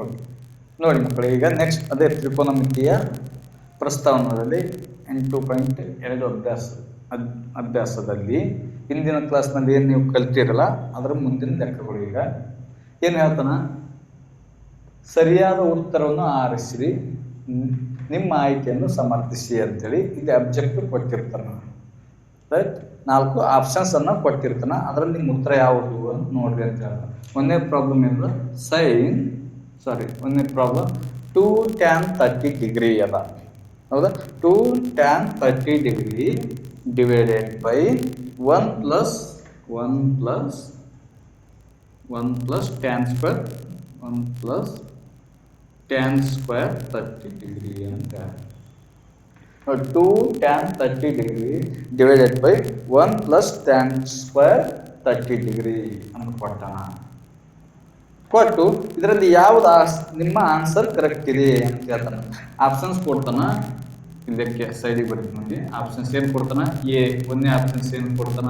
Okay ನೋಡಿ ಮಕ್ಕಳು, ಈಗ ನೆಕ್ಸ್ಟ್ ಅದೇ ತ್ರಿಕೋನಮಿತಿಯ ಪ್ರಸ್ತಾವನದಲ್ಲಿ ಎಂಟು ಪಾಯಿಂಟ್ ಎರಡು ಅಭ್ಯಾಸ ಅಭ್ಯಾಸದಲ್ಲಿ ಹಿಂದಿನ ಕ್ಲಾಸ್ನಲ್ಲಿ ಏನು ನೀವು ಕಲ್ತಿರಲ್ಲ, ಅದರ ಮುಂದಿನ ಲೆಕ್ಕಗಳು ಈಗ. ಏನು ಹೇಳ್ತಾನ? ಸರಿಯಾದ ಉತ್ತರವನ್ನು ಆರಿಸಿರಿ, ನಿಮ್ಮ ಆಯ್ಕೆಯನ್ನು ಸಮರ್ಥಿಸಿ ಅಂತೇಳಿ ಇಲ್ಲಿ ಅಬ್ಜೆಕ್ಟ್ ಕೊಟ್ಟಿರ್ತಾನ. ರೈಟ್ ನಾಲ್ಕು ಆಪ್ಷನ್ಸ್ ಅನ್ನ ಕೊಟ್ಟಿರ್ತಾನ. ಅದರಲ್ಲಿ ನಿಮ್ಮ ಉತ್ತರ ಯಾವುದು ಅಂತ ನೋಡ್ರಿ ಅಂತ ಹೇಳ್ತಾರೆ ಒಂದೇ ಪ್ರಾಬ್ಲಮ್ ಏನು ಸೈನ್ ಸಾರಿ ಒಂದನೇ problem two tan thirty degree ಅದ ಹೌದಾ two tan thirty degree divided by one plus one plus one plus tan square one plus tan square thirty degree ಅಂತ two tan thirty degree divided by one plus tan square thirty degree ಅಂತ ಕೊಟ್ಟಾನ ಕೊಟ್ಟು ಇದರಲ್ಲಿ ಯಾವ್ದು as ನಿಮ್ಮ answer correct ಇದೆ ಅಂತ ಹೇಳ್ತಾನೆ. ಆಪ್ಷನ್ಸ್ ಕೊಡ್ತಾನ. ಇದಕ್ಕೆ ಸೈಡಿಗೆ ಬರ್ತೀನಿ ನೋಡಿ. ಆಪ್ಷನ್ಸ್ ಏನು ಕೊಡ್ತಾನ? ಎ ಒಂದನೇ ಆಪ್ಷನ್ಸ್ ಏನು ಕೊಡ್ತಾನ?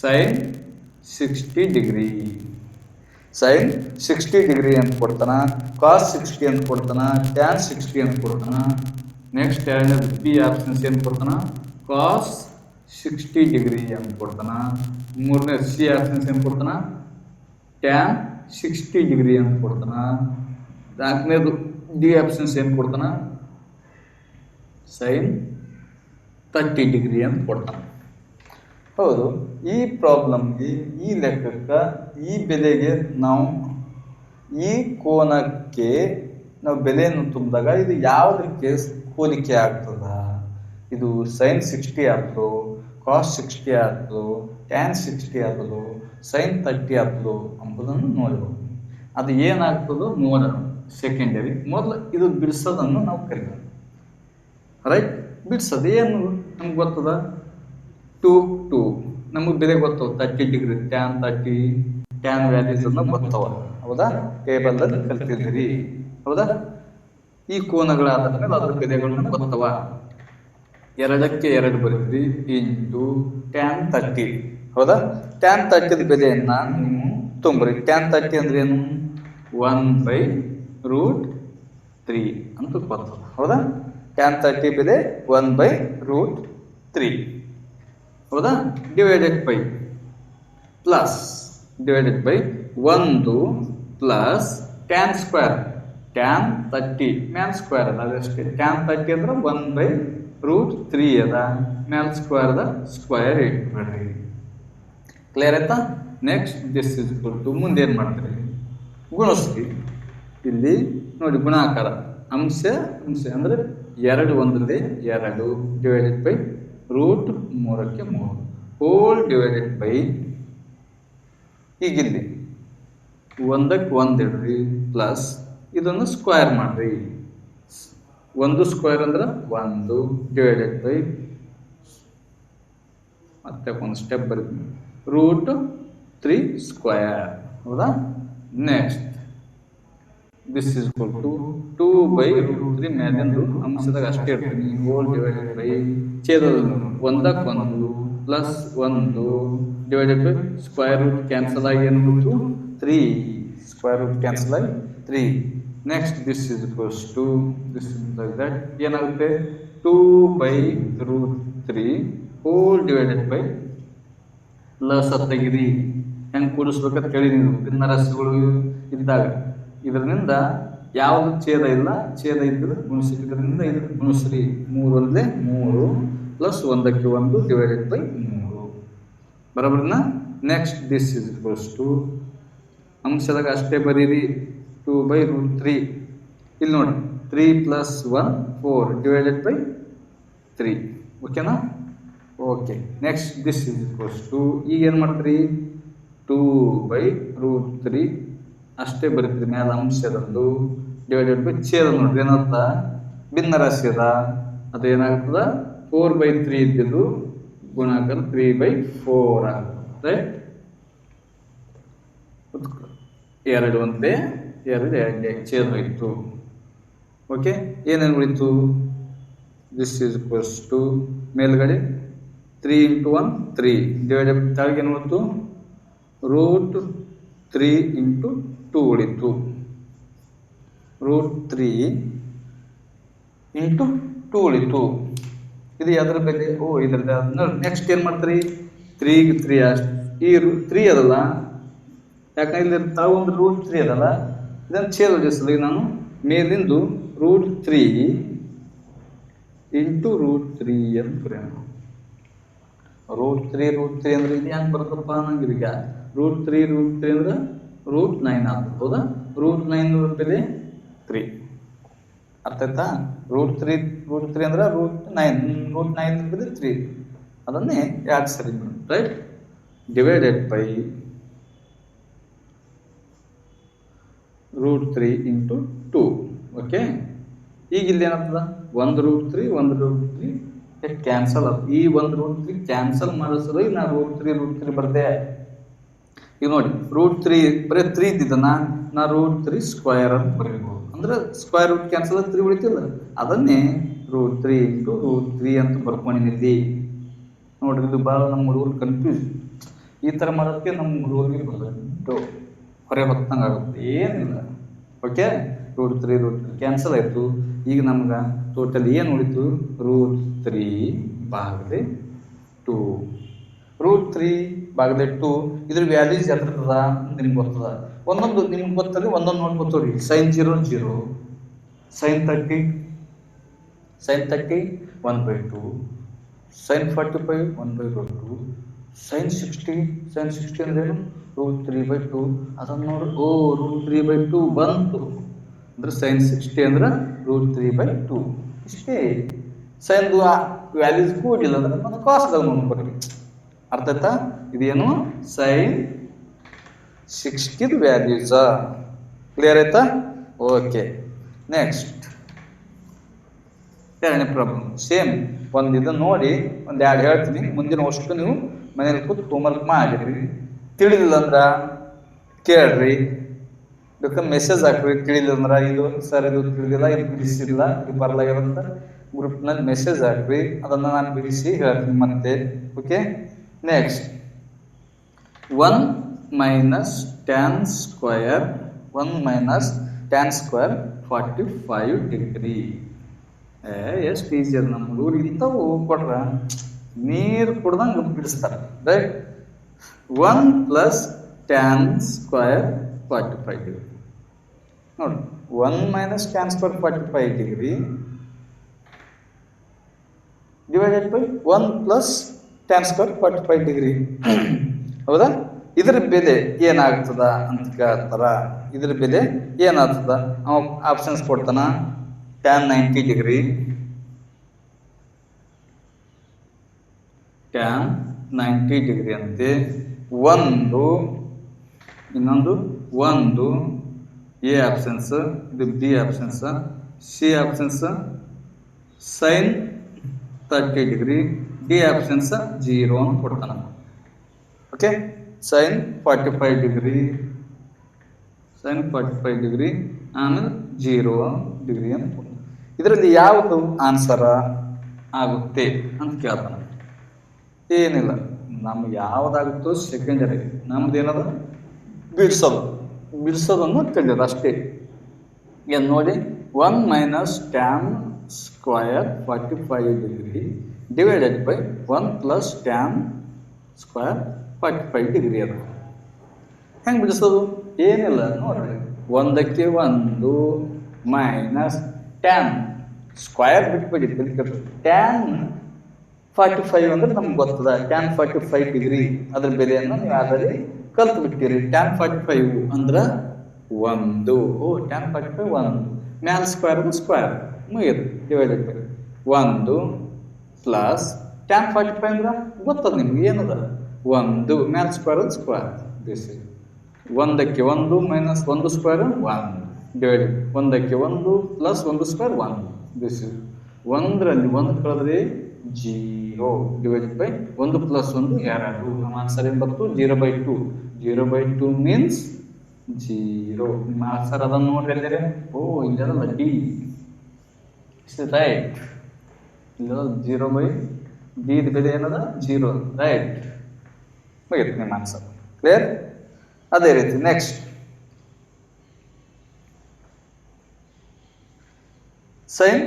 Sine sixty degree sine sixty degree ಅಂತ ಕೊಡ್ತಾನ. ಕಾಸ್ ಸಿಕ್ಸ್ಟಿ ಅಂತ ಕೊಡ್ತಾನ. ಟ್ಯಾನ್ ಸಿಕ್ಸ್ಟಿ ಅಂತ ಕೊಡ್ತಾನ. ನೆಕ್ಸ್ಟ್ ಎರಡನೇದು ಬಿ ಆಪ್ಷನ್ಸ್ ಏನು ಕೊಡ್ತಾನ? ಕಾಸ್ ಸಿಕ್ಸ್ಟಿ ಡಿಗ್ರಿ ಅಂತ ಕೊಡ್ತಾನ. ಮೂರನೇ ಸಿ ಆಪ್ಷನ್ಸ್ ಏನು ಕೊಡ್ತಾನ? ಟ್ಯಾನ್ ಸಿಕ್ಸ್ಟಿ ಡಿಗ್ರಿ ಅಂತ ಕೊಡ್ತಾನ? ನಾಲ್ಕನೇದು ಡಿ ಆಪ್ಷನ್ಸ್ ಏನು ಕೊಡ್ತಾನ? ಸೈನ್ ತರ್ಟಿ ಡಿಗ್ರಿ ಅಂತ ಕೊಡ್ತಾನೆ. ಹೌದು, ಈ ಪ್ರಾಬ್ಲಮ್ಗೆ ಈ ಲೆಕ್ಕಕ್ಕೆ, ಈ ಬೆಲೆಗೆ ನಾವು ಈ ಕೋನಕ್ಕೆ ನಾವು ಬೆಲೆಯನ್ನು ತುಂಬಿದಾಗ ಇದು ಯಾವುದಕ್ಕೆ ಹೋಲಿಕೆ ಆಗ್ತದ? ಇದು ಸೈನ್ ಸಿಕ್ಸ್ಟಿ ಆಗ್ತದೋ ಕಾಸ್ ಸಿಕ್ಸ್ಟಿ ಆಗ್ತದೋ ಟ್ಯಾನ್ ಸಿಕ್ಸ್ಟಿ ಆಗ್ತದೋ ಸೈನ್ ತರ್ಟಿ ಆಗ್ತದೋ ಅಂಬುದನ್ನು ನೋಡಬಹುದು ಅದು ಏನಾಗ್ತದೋ ನೋಡೋಣ ಸೆಕೆಂಡರಿ ಮೊದಲು ಇದು ಬಿಡಿಸೋದನ್ನು ನಾವು ಕಲಿಯೋಣ ರೈಟ್ ಬಿಡಿಸೋದು ಏನು ನಮ್ಗೆ ಗೊತ್ತದ? ಟು ಟು ನಮಗೆ ಬೇರೆ ಗೊತ್ತವ thirty degree tan thirty tan values ಅನ್ನ ಗೊತ್ತವ. ಹೌದಾ? ಟೇಬಲ್ದಲ್ಲಿ ಕಲ್ತಿದ್ದೀರಿ. ಹೌದಾ? ಈ ಕೋನಗಳಾದ ಮೇಲೆ ಅದರ ಬೆಲೆಗಳನ್ನು ಗೊತ್ತವ. ಎರಡಕ್ಕೆ ಎರಡು ಬರೀರಿ ಇಂಟು ಟ್ಯಾನ್ ತರ್ಟಿ ಹೌದಾ? ಟ್ಯಾನ್ ತರ್ಟಿದ ಬೆಲೆಯನ್ನ ನೀವು ತುಂಬ್ರಿ. ಟ್ಯಾನ್ ತರ್ಟಿ ಅಂದ್ರೆ ಏನು? ಒನ್ ಬೈ ರೂಟ್ ತ್ರೀ ಅಂತ ಬರ್ತದೆ ಹೌದಾ? ಟ್ಯಾನ್ ತರ್ಟಿ ಬೆಲೆ ಒನ್ ಬೈ ರೂಟ್ ತ್ರೀ ಹೌದಾ? Divided by plus divided by ಒಂದು plus tan square tan thirty man square ಅಲ್ಲ ಅದಷ್ಟೇ. ಟ್ಯಾನ್ ತರ್ಟಿ ಅಂದ್ರೆ ಒನ್ ಬೈ ರೂಟ್ ತ್ರೀ ಅದ ಮ್ಯಾಲ್ ಸ್ಕ್ವೇರ್ ಅದ ಸ್ಕ್ವೇರ್ ಇಟ್ಬಿಡ್ರಿ ಕ್ಲಿಯರ್ ಆಯ್ತಾ? ನೆಕ್ಸ್ಟ್ ದಿಸ್ ಇಸ್ ಟು ಮುಂದೆ ಏನು ಮಾಡ್ತೀರಿ? ಗುಣಿಸ್ರಿ. ಇಲ್ಲಿ ನೋಡಿ ಗುಣಾಕಾರ. ಅಂಶ ಅಂಶ ಅಂದ್ರೆ ಎರಡು ಒಂದರದೇ ಎರಡು ಡಿವೈಡೆಡ್ ಬೈ ರೂಟ್ ಮೂರಕ್ಕೆ ಮೂರು. ಹೋಲ್ ಡಿವೈಡೆಡ್ ಬೈ ಈಗಿಲ್ಲಿ ಒಂದಕ್ಕೆ ಒಂದು ಇಡ್ರಿ ಪ್ಲಸ್ ಇದೊಂದು ಸ್ಕ್ವೇರ್ ಮಾಡ್ರಿ. ಒಂದು ಸ್ಕ್ವೇರ್ ಅಂದ್ರೆ ಒಂದು. ಡಿವೈಡೆಡ್ ಬೈ ಮತ್ತೆ ಒಂದು ಸ್ಟೆಪ್ ಬರ್ತೀನಿ. ರೂಟ್ ತ್ರೀ ಸ್ಕ್ವೇರ್ ಹೌದಾ? Next this is equal to two by root three ಮ್ಯಾಲಿಂದು ಅಂಶದಾಗ ಅಷ್ಟೇ ಇರ್ತೀನಿ. ಹೋಲ್ ಡಿವೈಡೆಡ್ ಬೈ ಛೇದದ ಒಂದಕ್ಕೆ ಒಂದು ಪ್ಲಸ್ ಒಂದು divided by square root cancel ಆಗಿ ಏನು ತ್ರೀ ಸ್ಕ್ವೇರ್ ರೂಟ್ ಕ್ಯಾನ್ಸಲ್ ಆಗಿ three next this is equals to this like that ಏನಾಗುತ್ತೆ? Two by root three whole divided by plus ತೆಗಿರಿ ಹೆಂಗೆ ಕೂಡಿಸ್ಬೇಕಂತ ಹೇಳಿ ನೀವು ಭಿನ್ನ ರಸಗಳು ಇದ್ದಾಗ. ಇದರಿಂದ ಯಾವುದು ಛೇದ ಇಲ್ಲ? ಛೇದ ಇದ್ದರೆ ಗುಣಿಸಿ. ಇದರಿಂದ ಇದು ಗುಣಿಸ್ರಿ. ಮೂರು ಅಂದರೆ ಮೂರು ಪ್ಲಸ್ ಒಂದಕ್ಕೆ ಒಂದು ಡಿವೈಡೆಡ್ ಬೈ ಮೂರು. ಬರೋಬರ್ನ? Next this is equals to ಅಂಶದಾಗ ಅಷ್ಟೇ ಬರೀರಿ. ಟೂ ಬೈ ರೂಟ್ ತ್ರೀ ಇಲ್ಲಿ ನೋಡಿ. Three plus one four divided by three ಓಕೆನಾ okay next this is equals to ಈಗ ಏನು ಮಾಡ್ತೀರಿ? ಟೂ ಬೈ ರೂಟ್ ತ್ರೀ ಅಷ್ಟೇ ಬರೀತೀರಿ. ಮೇಲೆ ಅಂಶದಂದು ಡಿವೈಡೆಡ್ ಬೈ ಛೇದ ನೋಡ್ರಿ ಏನಂತ ಭಿನ್ನ ರಾಶಿ ಅದ. ಅದು ಏನಾಗ್ತದ? ಫೋರ್ ಬೈ ತ್ರೀ ಇದ್ದಿದ್ದು ಗುಣಾಕಾರ ತ್ರೀ ಬೈ ಫೋರ್ ಆಗುತ್ತೆ. ಎರಡು ಒಂದೇ. ಎರಡು ಎರಡೇ ಛೇದ ಇತ್ತು ಓಕೆ ಏನೇನು ಉಳಿತು? ದಿಸ್ ಈಸ್ ಇಕ್ವಲ್ಸ್ ಟು ಮೇಲ್ಗಡೆ three into one three divided ಕೆಳಗೆ ಏನು ಉಳಿತು? ರೂಟ್ ತ್ರೀ ಇಂಟು ಟೂ ಉಳಿತು. ರೂಟ್ ತ್ರೀ ಇಂಟು ಟೂ ಉಳಿತು. ಇದು ಯಾವ್ದ್ರ ಬೆಲೆ? ಓ ಇದ್ರದ್ದು ನೋಡಿ ನೆಕ್ಸ್ಟ್ ಏನು ಮಾಡ್ತೀರಿ? ತ್ರೀಗೆ ತ್ರೀ ಅಷ್ಟು. ಈ ರೂ ತ್ರೀ ಅದಲ್ಲ. ಯಾಕಂದ್ರೆ ತಾವು ಒಂದು ರೂಟ್ ತ್ರೀ ಅದಲ್ಲ. ಇದನ್ನು ಛೇದಿಸಲಿ ನಾನು ಮೇಲಿಂದು root three into root three ಅಂತ ಬರೆಯೋಣ. ರೂಟ್ ತ್ರೀ ರೂಟ್ ತ್ರೀ ಅಂದ್ರೆ ಇದು ಯಾಕೆ ಬರ್ತಪ್ಪ ನಂಗೆ ಈಗ ರೂಟ್ ತ್ರೀ ರೂಟ್ ತ್ರೀ ಅಂದ್ರೆ ರೂಟ್ ನೈನ್ ಆಗ್ತದೆ ಹೌದಾ? ರೂಟ್ ನೈನ್ ಬೆಲೆ ತ್ರೀ ಅರ್ಥ ಆಯ್ತಾ? ರೂಟ್ ತ್ರೀ ರೂಟ್ ತ್ರೀ ಅಂದ್ರೆ ರೂಟ್ ನೈನ್ ರೂಟ್ ನೈನ್ ಬೆಲೆ ತ್ರೀ ಅದನ್ನೇ ಎರಡು ಸರಿ right divided by root three into two okay ಈಗ ಇಲ್ಲಿ ಏನಾಗ್ತದ? ಒಂದು ರೂಟ್ ತ್ರೀ ಒಂದು ರೂಟ್ ತ್ರೀ ಕ್ಯಾನ್ಸಲ್ ಆಗ ಈ ಒಂದು ರೂಟ್ ತ್ರೀ ಕ್ಯಾನ್ಸಲ್ ಮಾಡಿಸಲು ನಾ ರೂಟ್ ತ್ರೀ ರೂಟ್ ತ್ರೀ ಬರ್ದೆ ಈಗ ನೋಡಿ ರೂಟ್ ತ್ರೀ ಬರೀ ತ್ರೀ ಇದ್ದಿದ್ದನ್ನ ನಾ ರೂಟ್ ತ್ರೀ ಸ್ಕ್ವೇರ್ ಅಂತ ಬರೀಬಹುದು ಅಂದ್ರೆ ಸ್ಕ್ವೇರ್ ರೂಟ್ ಕ್ಯಾನ್ಸಲ್ ತ್ರೀ ಉಳಿತಿಲ್ಲ. ಅದನ್ನೇ root three into root three ಅಂತ ಬರ್ಕೊಂಡಿದ್ದೆ ನೋಡ್ರಿ, ಇದು ಭಾಳ ನಮ್ಮ ಹುಡುಗರು ಕನ್ಫ್ಯೂಸ್ ಈ ಥರ ಮಾಡೋದಕ್ಕೆ ನಮ್ಮ ಹುಡುಗರಿಗೆ ದೊಡ್ಡ ಹೊರೆ ಹೊತ್ತಂಗೆ ಆಗುತ್ತೆ ಏನಿಲ್ಲ. Okay root three root three cancel ಆಯಿತು. ಈಗ ನಮ್ಗೆ ಟೋಟಲ್ ಏನು ಉಳಿತು? ರೂಟ್ ತ್ರೀ ಬಾಗದೆ ಟೂ ರೂಟ್ ತ್ರೀ ಬಾಗದೆ ಟೂ ಇದ್ರ ವ್ಯಾಲ್ಯೂಸ್ ಎತ್ತಿರ್ತದ ನಿಮ್ಗೆ ಗೊತ್ತದ? ಒಂದೊಂದು ನಿಮ್ಗೆ ಗೊತ್ತಲ್ಲಿ ಒಂದೊಂದು ನೋಡಿ ಗೊತ್ತವ್ರಿ sine zero zero sine thirty sine thirty one by two sine forty five one by root two sine sixty sine sixty ಅಂದ್ರೇನು? ರೂಟ್ ತ್ರೀ ಬೈ ಟೂ ಅದನ್ನು ನೋಡಿ. ಓ ರೂಟ್ ತ್ರೀ ಬೈ ಟೂ ಬಂತು. ಅಂದ್ರೆ ಸೈನ್ ಸಿಕ್ಸ್ಟಿ ಅಂದ್ರೆ root three by two ಇಷ್ಟೇ. ಸೈನ್ದು values ಕೂಡಿಲ್ಲ ಅಂದ್ರೆ ಮತ್ತೆ ಕಾಸ್ಟ್ ನೋಡ್ಬೇಕು ಅರ್ಥ ಆಯ್ತಾ? ಇದೇನು? ಸೈನ್ ಸಿಕ್ಸ್ಟಿದ್ ವ್ಯಾಲ್ಯೂಸ ಕ್ಲಿಯರ್ ಆಯ್ತಾ? ಓಕೆ ನೆಕ್ಸ್ಟ್ ಎರಡನೇ ಪ್ರಾಬ್ಲಮ್ ಸೇಮ್ ಒಂದು ಇದನ್ನು ನೋಡಿ. ಒಂದು ಎರಡು ಹೇಳ್ತೀನಿ. ಮುಂದಿನ ಅಷ್ಟು ನೀವು ಮನೇಲಿ ಕೂತು ಹೋಮ್ವರ್ಕ್ ಮಾಡಿರಿ ತಿಳಿದಿಲ್ಲ ಅಂದ್ರೆ ಕೇಳ್ರಿ. ಇದಕ್ಕೆ ಮೆಸೇಜ್ ಹಾಕ್ರಿ. ತಿಳಿಲಿಲ್ಲ ಅಂದ್ರೆ ಇದು ಸರ್ ಇದು ತಿಳಿದಿಲ್ಲ, ಇದು ಬಿಡಿಸಿಲ್ಲ, ಇದು ಅಂತ ಗ್ರೂಪ್ನಲ್ಲಿ ಮೆಸೇಜ್ ಹಾಕ್ರಿ. ಅದನ್ನು ನಾನು ಬಿಡಿಸಿ ಹೇಳ್ತೀನಿ ಮತ್ತೆ okay next one minus tan square one minus tan square forty five degree ಎಷ್ಟು ಈಸಿ ಅದು ನಮ್ಮ ಹುಡುಗರು ಇಂಥವು ಕೊಟ್ರ. ನೀರು ಕುಡ್ದಂಗೆ ಬಿಡಿಸ್ತಾರೆ. Right one plus tan square forty five degree ನೋಡಿ one minus tan square forty five degree divided by one plus tan square forty five degree ಹೌದಾ? ಇದ್ರ ಬೆಲೆ ಏನಾಗ್ತದ ಅಂತ ಕೇಳ್ತಾರ? ಇದ್ರ ಬೆಲೆ ಏನಾಗ್ತದ? ಅವ ಆಪ್ಷನ್ಸ್ ಕೊಡ್ತಾನ. Tan ninety degree tan ninety degree ಅಂತೆ. ಒಂದು, ಇನ್ನೊಂದು, ಒಂದು ಎ ಆಪ್ಷನ್ಸ್ ಇದು B options C options sine thirty degree D options zero ಅಂತ ಕೊಡ್ತಾನೆ. Okay sine forty five degree sine forty five degree ಆಮೇಲೆ ಜೀರೋ ಡಿಗ್ರಿ ಅಂತ ಇದರಲ್ಲಿ ಯಾವುದು ಆನ್ಸರ ಆಗುತ್ತೆ ಅಂತ ಕೇಳ್ತಾನೆ. ಏನಿಲ್ಲ. ನಮ್ಗೆ ಯಾವುದಾಗುತ್ತೋ ಸೆಕೆಂಡರಿ ನಮ್ದು ಏನದ? ಬಿಡಿಸೋದು ಬಿಡಿಸೋದನ್ನು ತಿಳಿಯೋದು ಅಷ್ಟೇ. ಏನು ನೋಡಿ one minus tan square forty five degree divided by one plus tan square forty five degree ಅದು. ಹೆಂಗೆ ಬಿಡಿಸೋದು ಏನಿಲ್ಲ ನೋಡ್ರಿ ಒಂದಕ್ಕೆ ಒಂದು ಮೈನಸ್ ಟ್ಯಾನ್ ಸ್ಕ್ವಯರ್ ಬಿಟ್ಬಿಡಿ ಟ್ಯಾನ್ ಫಾರ್ಟಿ ಫೈವ್ ಅಂದ್ರೆ ನಮ್ಗೆ ಗೊತ್ತದ. ಟ್ಯಾನ್ ಫಾರ್ಟಿ ಫೈವ್ ಡಿಗ್ರಿ ಅದ್ರ ಬೆಲೆಯನ್ನು ನೀವು ಅದರಲ್ಲಿ ಕಲ್ತು ಬಿಟ್ಟಿರಿ ಟ್ಯಾನ್ ಫಾರ್ಟಿ ಫೈವ್ ಅಂದ್ರೆ ಒಂದು. ಓ ಟ್ಯಾನ್ ಫಾರ್ಟಿ ಫೈವ್ ಒಂದು. ಮ್ಯಾಲ್ ಸ್ಕ್ವೇರ್ ಸ್ಕ್ವೇರ್ ಮುಗಿದು. ಡಿವೈಡೆಡ್ ಬೈ ಒಂದು ಪ್ಲಸ್ ಟ್ಯಾನ್ ಫಾರ್ಟಿ ಫೈವ್ ಅಂದ್ರೆ ಗೊತ್ತದ ನಿಮ್ಗೆ, ಏನದ? ಒಂದು. ಮ್ಯಾಲ್ ಸ್ಕ್ವೇರ್ ಸ್ಕ್ವೇರ್ ದಿಸ್ ಒಂದಕ್ಕೆ ಒಂದು ಮೈನಸ್ ಒಂದು ಸ್ಕ್ವೇರ್ ಒನ್ ಡಿವೈಡೆಡ್ ಒಂದಕ್ಕೆ ಒಂದು ಪ್ಲಸ್ ಒಂದು ಸ್ಕ್ವೇರ್ ಒನ್ ದಿಸ್ ಒಂದರಲ್ಲಿ ಒಂದು ಕಳೆದ್ರೆ ಜೀರೋ ಡಿವೈಡೆಡ್ ಬೈ ಒಂದು ಪ್ಲಸ್ ಒಂದು ಎರಡು ನಮ್ಮ ಆನ್ಸರ್ ಏನು ಬಂತು zero by two zero by two means zero ನಿಮ್ಮ ಆನ್ಸರ್ ಅದನ್ನು ನೋಡ್ರಿ ಎಲ್ಲರೆ. ಓ ಇಲ್ಲದಲ್ಲ ಡಿ ರೈಟ್ ಇಲ್ಲ ಜೀರೋ ಬೈ ಡಿ ಬೆಲೆ ಏನದ? ಜೀರೋ ರೈಟ್ ಮುಗಿತು ನಿಮ್ಮ ಆನ್ಸರ್ ಕ್ಲಿಯರ್ ಅದೇ ರೀತಿ ನೆಕ್ಸ್ಟ್ ಸೈನ್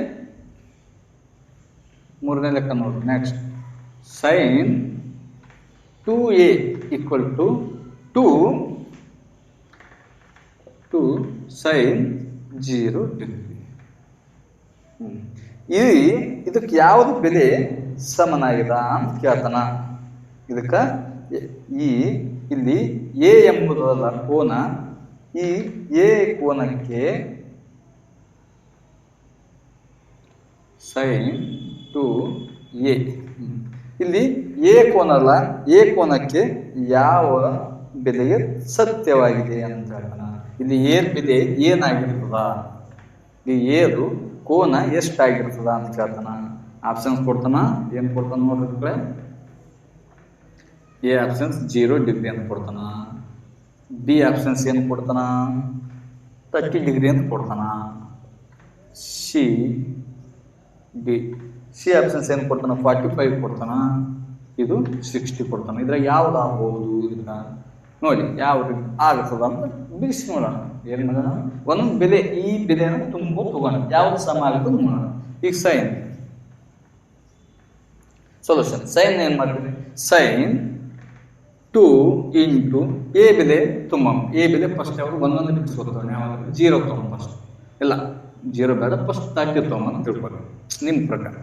ಮೂರನೇ ಲೆಕ್ಕ ನೋಡಿ next sine two A equal to two two sine zero degree ಈ ಇದಕ್ಕೆ ಯಾವುದು ಬೆಲೆ ಸಮನಾಗಿದ ಅಂತ ಕೇಳ್ತಾನ. ಇದಕ್ಕೆ ಈ, ಇಲ್ಲಿ ಎ ಎಂಬುದಲ್ಲ ಕೋನ, ಈ ಎ ಕೋನಕ್ಕೆ ಸೈನ್ ಟು ಎ ಇಲ್ಲಿ ಎ ಕೋನ ಅಲ್ಲ ಎ ಕೋನಕ್ಕೆ ಯಾವ ಬೆಲೆಗೆ ಸತ್ಯವಾಗಿದೆ ಅಂತ ಹೇಳೋಣ ಇಲ್ಲಿ ಏರ್ ಬೆಲೆ ಏನಾಗಿರ್ತದ? ಈ ಏದು ಕೋನ ಎಷ್ಟಾಗಿರ್ತದ ಅಂತ ಕೇಳ್ತಾನ. ಆಪ್ಷನ್ಸ್ ಕೊಡ್ತಾನ, ಏನು ಕೊಡ್ತಾನ ನೋಡ್ರಿ ಎ ಆಪ್ಷನ್ಸ್ ಜೀರೋ ಡಿಗ್ರಿ ಅಂತ ಕೊಡ್ತಾನ. ಬಿ ಆಪ್ಷನ್ಸ್ ಏನು ಕೊಡ್ತಾನ? ತರ್ಟಿ ಡಿಗ್ರಿ ಅಂತ ಕೊಡ್ತಾನ. C B. ಸಿ ಆಪ್ಷನ್ಸ್ ಏನು ಕೊಡ್ತಾನೆ? ಫಾರ್ಟಿ ಫೈವ್ ಕೊಡ್ತಾನ. ಇದು ಸಿಕ್ಸ್ಟಿ ಕೊಡ್ತಾನೆ. ಇದ್ರಾಗ ಯಾವ್ದು ಆಗ್ಬೋದು ಇದನ್ನ ನೋಡಿ, ಯಾವ ಆಗ್ತದ ಅಂತ ಬಿಡಿಸಿ ನೋಡೋಣ. ಏನು ಮಾಡೋಣ? ಒಂದೊಂದು ಬೆಲೆ, ಈ ಬೆಲೆನ ತುಂಬ ತಗೋಣ. ಯಾವ್ದು ಸಮ ಆಗುತ್ತೆ ನೋಡೋಣ ಈಗ ಸೈನ್ ಸೊಲ್ಯೂಷನ್ ಸೈನ್ ಏನು ಮಾಡಿದ್ರಿ? ಸೈನ್ ಟು ಇಂಟು ಎ ಬೆಲೆ ತುಂಬ. ಎ ಬೆಲೆ ಫಸ್ಟ್ ಯಾವಾಗ ಒಂದೊಂದು ಬಿಡಿಸ್ಕೊತಾನೆ ಯಾವಾಗ ಜೀರೋ ತೊಗೊಂಡು ಫಸ್ಟ್ ಇಲ್ಲ. ಜೀರೋ ಬೇಡ ಫಸ್ಟ್ ತರ್ಟಿ ತೊಗೊಂಬಂದು ತಿಳ್ಕೊಳ್ಳಿ ನಿಮ್ಮ ಪ್ರಕಾರ.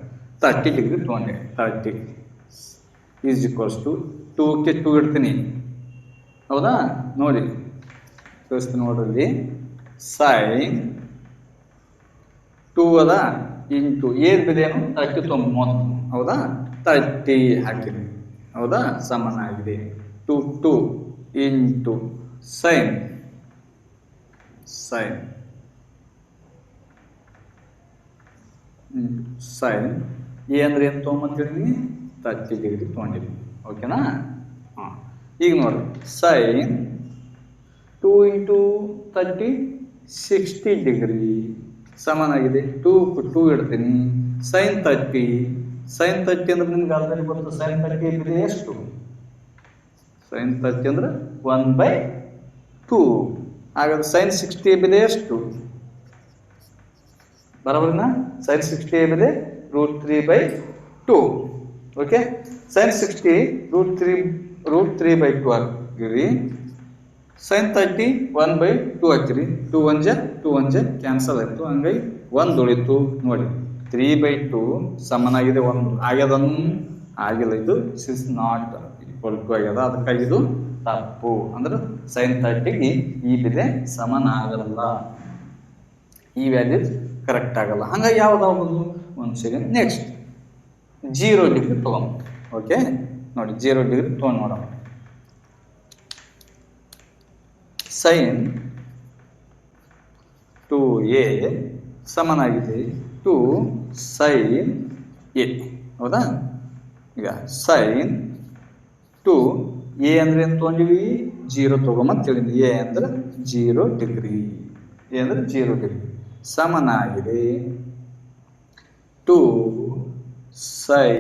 ತರ್ಟಿ ಡಿಗ್ರಿ ತೊಗೊಂಡೆ. ತರ್ಟಿ ಈಸ್ ಈಕ್ವಲ್ಸ್ ಟು ಟೂಕ್ಕೆ ಟೂ ಇಡ್ತೀನಿ. ಹೌದಾ? ನೋಡಿ. ತೋರಿಸ್ತೀನಿ ನೋಡ್ರಲ್ಲಿ. ಸೈನ್ ಟೂ ಅದ ಇಂಟು ಏನ್? ಬಿದೇನು ತರ್ಟಿ ತೊಂಬತ್ತು ಹೌದಾ? ತರ್ಟಿ ಹಾಕಿದೆ ಹೌದಾ? ಸಮಾನ ಆಗಿದೆ. Two two into sine sine sine A ಅಂದ್ರೆ ಏನು ತೊಗೊಂಬಂತಿದ್ದೀನಿ ತರ್ಟಿ ಡಿಗ್ರಿ ತೊಗೊಂಡಿದ್ದೀನಿ ಓಕೆನಾ ಹಾಂ. ಈಗ ನೋಡಿ sine two into thirty sixty degree ಸಮಾನಾಗಿದೆ. Two two ಇಡ್ತೀನಿ. ಸೈನ್ ತರ್ಟಿ ಸೈನ್ ತರ್ಟಿ ಅಂದ್ರೆ ನಿಮ್ಗೆ ಆಲ್ರೆಡಿ ಬರುತ್ತೆ ಸೈನ್ ತರ್ಟಿ ಇದೆ ಎಷ್ಟು? ಸೈನ್ ತರ್ಟಿ ಅಂದ್ರೆ ಒನ್ ಬೈ ಟೂ ಹಾಗಾದ್ರೆ ಸೈನ್ ಸಿಕ್ಸ್ಟಿ ಬೆಲೆ ಎಷ್ಟು? ಸೈನ್ ಸಿಕ್ಸ್ಟಿ ಬೆಲೆ root three by two okay sine sixty root by two ಹಾಕಿರಿ sine thirty one by two ಹಾಕಿರಿ ಟೂ ಒನ್ ಜ ಟೂ ಒನ್ ಜ ಕ್ಯಾನ್ಸಲ್ ಆಯಿತು. ಹಂಗಾಗಿ ಒಂದು ಉಳಿತು. ನೋಡಿ ತ್ರೀ ಬೈ ಟೂ ಸಮನಾಗಿದೆ. ಒಂದು ಆಗ್ಯದನ್ ಆಗಿಲ್ಲ ಇದು. ಸಿಸ್ ನಾಟ್ ಈಕ್ವಲ್ ಟು ಆಗ್ಯದ. ಅದಕ್ಕಾಗಿ ಇದು ತಪ್ಪು. ಅಂದ್ರೆ ಸೈನ್ ತರ್ಟಿಗೆ ಈ ಬೆಲೆ ಸಮನಾಗಲ್ಲ. ಈ ವ್ಯಾಲ್ಯೂ ಕರೆಕ್ಟ್ ಆಗಲ್ಲ. ಹಂಗಾಗಿ ಯಾವ್ದಾಗ್ಬೋದು ಒಂದು ಸೆಕೆಂಡ್ ನೆಕ್ಸ್ಟ್ ಜೀರೋ ಡಿಗ್ರಿ ತೊಗೊಂಡು ಓಕೆ ನೋಡಿ ಜೀರೋ ಡಿಗ್ರಿ ತೊಗೊಂಡು ನೋಡೋಣ. ಸೈನ್ ಟು ಎ ಸಮನಾಗಿದೆ. ಟು ಸೈನ್ ಎ ಹೌದಾ? ಈಗ ಸೈನ್ ಟು ಎ ಅಂದ್ರೆ ಏನು ತೊಗೊಂಡಿವಿ? ಜೀರೋ ತೊಗೊಂಬಂತ ಹೇಳಿದ್ವಿ ಎ ಅಂದ್ರೆ ಜೀರೋ ಡಿಗ್ರಿ ಎ ಅಂದ್ರೆ ಜೀರೋ ಡಿಗ್ರಿ ಸಮನಾಗಿದೆ. ಟು ಸೈ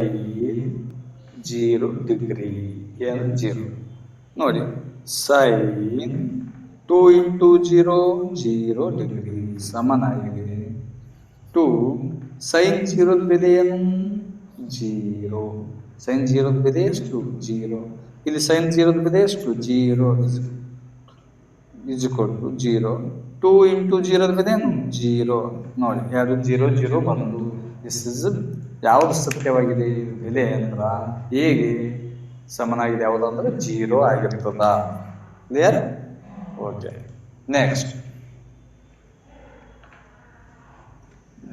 ಜೀರೋ ಡಿಗ್ರಿ ಎನ್ ಜೀರೋ. ನೋಡಿ sine two into zero zero degree ಸಮನಾಗಿದೆ. ಟು ಸೈನ್ ಜೀರೋದ ಬೆಲೆ ಏನು? ಜೀರೋ. ಸೈನ್ ಜೀರೋದ ಬೆಲೆ ಎಷ್ಟು? ಜೀರೋ. ಇಲ್ಲಿ ಸೈನ್ ಜೀರೋದ ಬೆಲೆ ಎಷ್ಟು? Zero. Is to zero. Two into ಜೀರೋದ ಏನು? ಜೀರೋ. ನೋಡಿ ಎರಡು ಜೀರೋ ಜೀರೋ ಬಂದು. ಇಸ್ ಇಸ್ ಯಾವುದು ಸತ್ಯವಾಗಿದೆ? ಬೆಲೆ ಅಂದ್ರೆ ಹೇಗೆ ಸಮನಾಗಿದೆ? ಯಾವುದು ಅಂದ್ರೆ ಜೀರೋ ಆಗಿರ್ತದ. ಕ್ಲಿಯರ್ ಓಕೆ ನೆಕ್ಸ್ಟ್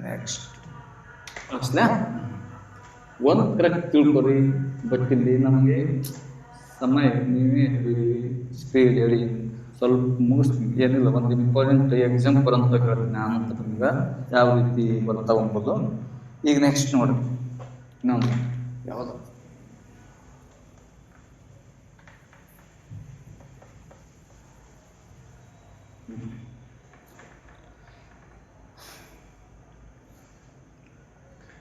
ನೆಕ್ಸ್ಟ್ ಒಂದು ಕರೆಕ್ಟ್ ತಿಳ್ಕೊರಿ, ಬಟ್ ಇಲ್ಲಿ ನಮಗೆ ಸಮಯ ನೀವೇ ಹೇಳಿ ಸ್ಪೀಡ್ ಹೇಳಿ. ಸ್ವಲ್ಪ ಮುಗಿಸ್ತೀನಿ ಏನಿಲ್ಲ ಒಂದು ಇಂಪಾರ್ಟೆಂಟ್ ಎಕ್ಸಾಂಪಲ್ ಅಂತ ಹೇಳ್ತೀನಿ ನಾನು ಅಂತ ನಿಮ್ಗೆ ಯಾವ ರೀತಿ ಬರ್ತಾವ ಅಂಬೋದು ಈಗ ನೆಕ್ಸ್ಟ್ ನೋಡಿ ಇನ್ನೊಂದು ಯಾವುದು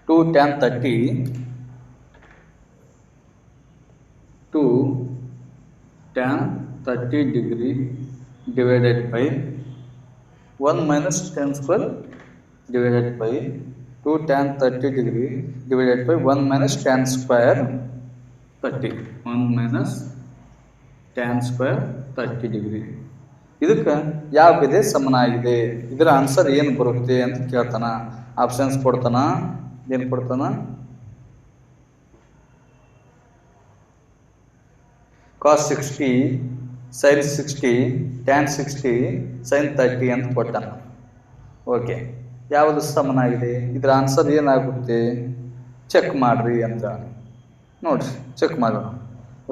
two tan thirty two tan thirty degree divided by one minus tan square divided by 2 tan 30 degree divided by 1 minus tan square 30 1 minus tan square 30 degree. ಇದಕ್ಕೆ ಯಾವ ಬೆಲೆ ಸಮನಾಗಿದೆ? ಇದರ ಆನ್ಸರ್ ಏನು ಬರುತ್ತೆ ಅಂತ ಕೇಳ್ತಾನ. ಆಪ್ಷನ್ಸ್ ಕೊಡ್ತಾನ. ಏನು ಕೊಡ್ತಾನ? Cos sixty sine sixty tan sixty sine thirty ಅಂತ ಕೊಟ್ಟಾನ. ಓಕೆ ಯಾವುದು ಸಮನಾಗಿದೆ ಇದರ ಆನ್ಸರ್ ಏನಾಗುತ್ತೆ? ಚೆಕ್ ಮಾಡ್ರಿ ಅಂತ. ನೋಡ್ರಿ ಚೆಕ್ ಮಾಡೋಣ.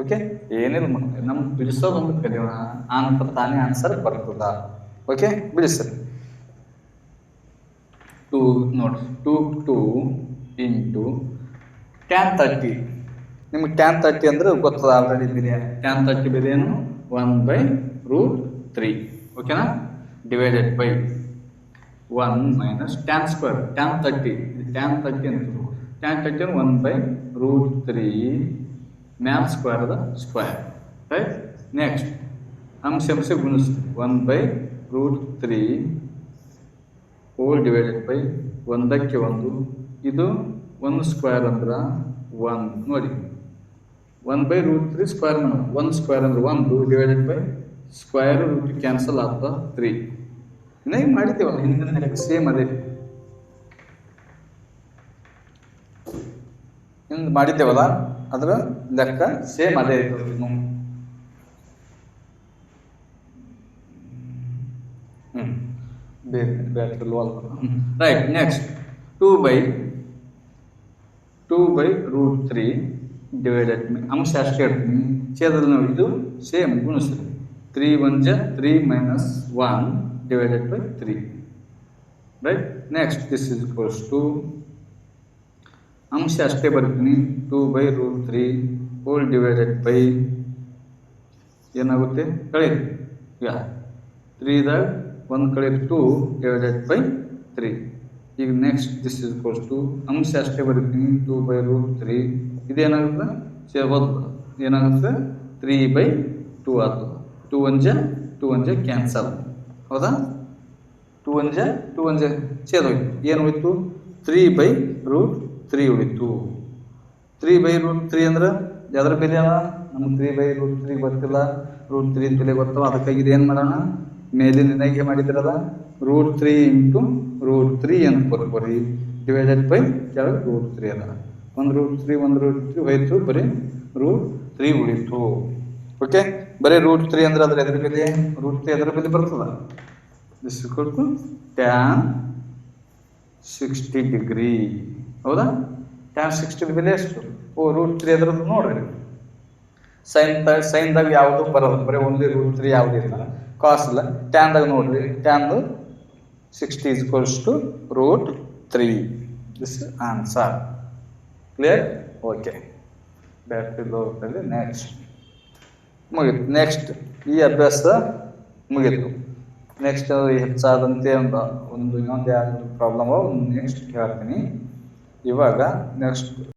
ಓಕೆ ಏನಿಲ್ಲ ಮಕ್ಕಳೇ ನಮ್ಗೆ ಬಿಡಿಸೋದೊಂದು ಕಲಿಯೋಣ. ಆನಂತರ ತಾನೇ ಆನ್ಸರ್ ಬರ್ತದ. ಓಕೆ ಬಿಡಿಸ್ರಿ. ಟೂ ನೋಡ್ರಿ. Two two into tan thirty ನಿಮ್ಗೆ ಟ್ಯಾನ್ ತರ್ಟಿ ಅಂದ್ರೆ ಗೊತ್ತದ ಆಲ್ರೆಡಿ ಬಿರಿಯಾನಿ ಟ್ಯಾನ್ ತರ್ಟಿ ಏನು? ಒನ್ ಬೈ ರೂಟ್ ತ್ರೀ ಓಕೆನಾ divided by one minus tan square tan thirty tan thirty ಅಂತ tan thirty one by root three ಮ್ಯಾಲ್ ಸ್ಕ್ವೇರ್ದ square right next ಅಂಶ ಅಂಶ ಗುಣಿಸ್ one by root three whole divided by ಒಂದಕ್ಕೆ ಒಂದು. ಇದು ಒಂದು ಸ್ಕ್ವೇರ್ ಅಂದ್ರೆ ಒನ್ ನೋಡಿ. One by root three square ಮಾಡೋಣ ಒನ್ ಸ್ಕ್ವೇರ್ ಅಂದ್ರೆ ಒಂದು divided by square root cancel ಆಗ್ತದ ತ್ರೀ ಇನ್ನೇ ಮಾಡಿದ್ದೇವಲ್ಲ, ಹಿಂದಿನ ಸೇಮ್ ಅದೇ ಹಿಂದೆ ಮಾಡಿದ್ದೇವಲ್ಲ, ಅದರ ಲೆಕ್ಕ ಸೇಮ್ ಅದೇ ಇರ್ತದೆ ಹ್ಞೂ ಬೇರೆ battery low right next two by two by root three divided ಅಂಶ ಅಷ್ಟೇ ಹೇಳ್ತೀನಿ ಛೇದಲ್ಲಿ ನಾವು ಇದು ಸೇಮ್ ಗುಣಿಸ್ತೀವಿ ತ್ರೀ ಒನ್ ಜ three minus one divided by three right next this is course to ಅಂಶ ಅಷ್ಟೇ ಬರ್ತೀನಿ two by root three whole divided by ಏನಾಗುತ್ತೆ? ಕಳೆ. ಯಾ. ತ್ರೀದಾಗ ಒಂದು ಕಳೆ ಟೂ ಡಿವೈಡೆಡ್ ಬೈ ತ್ರೀ ಈಗ next this is course to ಅಂಶ ಅಷ್ಟೇ ಬರ್ತೀನಿ ಟೂ ಬೈ ರೂಟ್ ತ್ರೀ ಇದೇನಾಗುತ್ತೆ? ಸೇಬೋದು ಏನಾಗುತ್ತೆ? ತ್ರೀ ಬೈ ಟೂ ಆಗ್ತದೆ ಟೂ ಒನ್ ಜ ಟೂ ಒನ್ ಜ ಕ್ಯಾನ್ಸಲ್. ಹೌದಾ? ಟೂ ಒನ್ ಜ ಟೂ ಒನ್ ಜ ಸೇದೋಯ್ತು ಏನು ಹೋಯ್ತು? ತ್ರೀ ಬೈ ರೂಟ್ ತ್ರೀ ಉಳಿತು. ತ್ರೀ ಬೈ ರೂಟ್ ತ್ರೀ ಅಂದ್ರೆ ಯಾವ್ದ್ರ ಬೆಲೆ ಅಲ್ಲ ನಮ್ಗೆ ತ್ರೀ ಬೈ ರೂಟ್ ತ್ರೀ ಗೊತ್ತಿಲ್ಲ. ರೂಟ್ ತ್ರೀ ಬೆಲೆ ಗೊತ್ತವ. ಅದಕ್ಕಾಗಿ ಇದೇನು ಮಾಡೋಣ? ಮೇಲಿನ ಹೇಗೆ ಮಾಡಿದ್ರಲ್ಲ? Root three into root three ಅಂತ ಬರ್ಕೊರಿ ಡಿವೈಡೆಡ್ ಬೈ ಕೆಳಗೆ ರೂಟ್ ತ್ರೀ ಅದ. ಒಂದು ರೂಟ್ ತ್ರೀ ಒಂದು ರೂಟ್ ತ್ರೀ ಹೋಯ್ತು ಬರೀ ರೂಟ್ ತ್ರೀ ಉಳಿತು. ಓಕೆ ಬರೀ ರೂಟ್ ತ್ರೀ ಅಂದ್ರೆ ಅದ್ರ ಎದ್ರ ಬೆಲೆ ರೂಟ್ ತ್ರೀ ಎದ್ರ ಬೆಲೆ ಬರ್ತದ? ದಿಸ್ ಕೊಟ್ಟು ಟ್ಯಾನ್ ಸಿಕ್ಸ್ಟಿ ಡಿಗ್ರಿ ಹೌದಾ? ಟ್ಯಾನ್ ಸಿಕ್ಸ್ಟಿ ಬೆಲೆ ಎಷ್ಟು? ಓ ರೂಟ್ ತ್ರೀ ಅದ್ರದ್ದು ನೋಡ್ರಿ. ಸೈನ್ ಸೈನ್ದಾಗ ಯಾವುದು ಬರೋದು ಬರೀ ಓನ್ಲಿ ರೂಟ್ ತ್ರೀ ಯಾವುದೂ ಇಲ್ಲ. ಕಾಸ್ ಇಲ್ಲ. ಟ್ಯಾನ್ದಾಗ ನೋಡ್ರಿ. ಟ್ಯಾನ್ದು sixty is course to root three this answer clear okay battery low next ಮುಗಿತು. ನೆಕ್ಸ್ಟ್ ಈ ಅಭ್ಯಾಸ ಮುಗೀತು. ನೆಕ್ಸ್ಟ್ ಹೆಚ್ಚಾದಂತೆ ಒಂದು ಒಂದು ಇನ್ನೊಂದು ಯಾವ್ದು ಪ್ರಾಬ್ಲಮ್ ನೆಕ್ಸ್ಟ್ ಹೇಳ್ತೀನಿ ಇವಾಗ ನೆಕ್ಸ್ಟ್